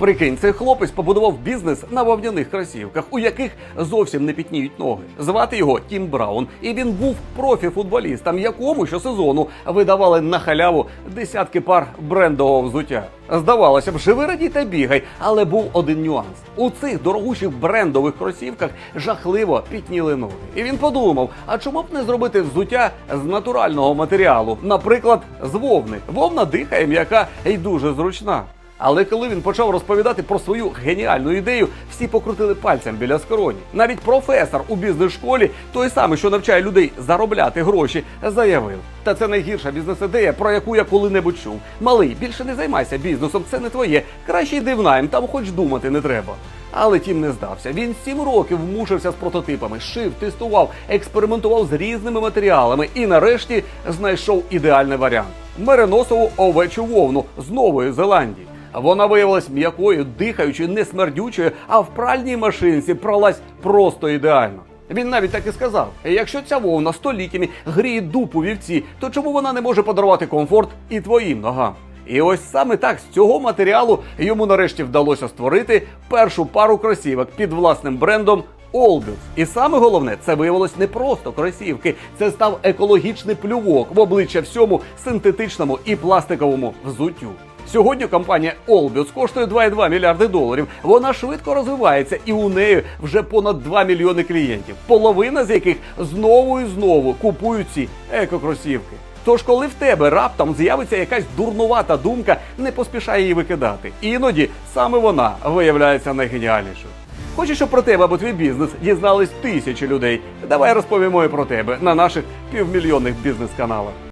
Прикинь, цей хлопець побудував бізнес на вовняних кросівках, у яких зовсім не пітніють ноги. Звати його Тім Браун, і він був профі-футболістом, якому щосезону видавали на халяву десятки пар брендового взуття. Здавалося б, живи раді та бігай, але був один нюанс. У цих дорогущих брендових кросівках жахливо пітніли ноги. І він подумав: а чому б не зробити взуття з натурального матеріалу, наприклад, з вовни. Вовна дихає, м'яка і дуже зручна. Але коли він почав розповідати про свою геніальну ідею, всі покрутили пальцем біля скроні. Навіть професор у бізнес-школі, той самий, що навчає людей заробляти гроші, заявив. Та це найгірша бізнес-ідея, про яку я коли-небудь чув. Малий, більше не займайся бізнесом, це не твоє. Краще йди в найм, там хоч думати не треба. Але тім не здався. Він сім років мучився з прототипами, шив, тестував, експериментував з різними матеріалами і нарешті знайшов ідеальний варіант мериносову овечу вовну з Нової Зеландії. Вона виявилась м'якою, дихаючою, не смердючою, а в пральній машинці пралась просто ідеально. Він навіть так і сказав: якщо ця вовна століттями гріє дупу вівці, то чому вона не може подарувати комфорт і твоїм ногам? І ось саме так з цього матеріалу йому нарешті вдалося створити першу пару кросівок під власним брендом Allbirds. І саме головне, це виявилось не просто кросівки, це став екологічний плювок в обличчя всьому синтетичному і пластиковому взуттю. Сьогодні компанія Allbirds коштує 2,2 мільярди доларів. Вона швидко розвивається, і у неї вже понад 2 мільйони клієнтів, половина з яких знову і знову купують ці екокросівки. Тож, коли в тебе раптом з'явиться якась дурнувата думка, не поспішай її викидати. Іноді саме вона виявляється найгеніальнішою. Хочеш, щоб про тебе або твій бізнес дізнались тисячі людей? Давай розповімо і про тебе на наших півмільйонних бізнес-каналах.